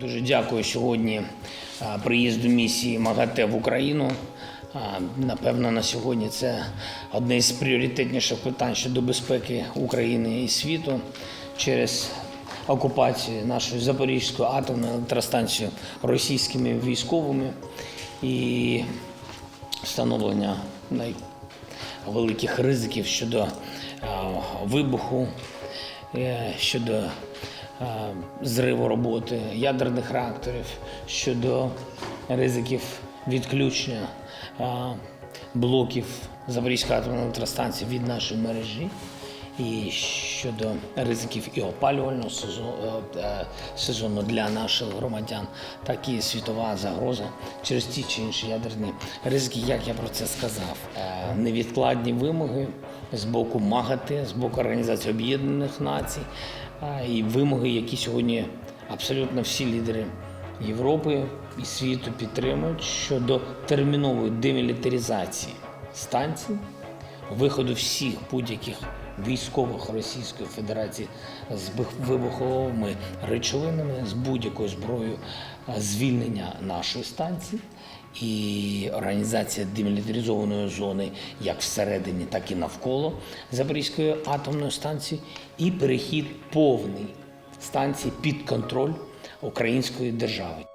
Дуже дякую сьогодні приїзду місії МАГАТЕ в Україну. Напевно, на сьогодні це одне з пріоритетніших питань щодо безпеки України і світу через окупацію нашої Запорізької атомної електростанції російськими військовими і встановлення найвеликих ризиків щодо вибуху, е, щодо е, зриву роботи ядерних реакторів, щодо ризиків відключення е, блоків Запорізької атомної електростанції від нашої мережі. І щодо ризиків і опалювального сезону, сезону для наших громадян, так і світова загроза через ті чи інші ядерні ризики, як я про це сказав. Е, Невідкладні вимоги з боку МАГАТИ, з боку Організації Об'єднаних Націй, і вимоги, які сьогодні абсолютно всі лідери Європи і світу підтримують щодо термінової демілітаризації станцій виходу всіх будь-яких військових Російської Федерації з вибуховими речовинами, з будь-якою зброєю, звільнення нашої станції і організація демілітаризованої зони як всередині, так і навколо Запорізької атомної станції, і перехід повний станції під контроль української держави.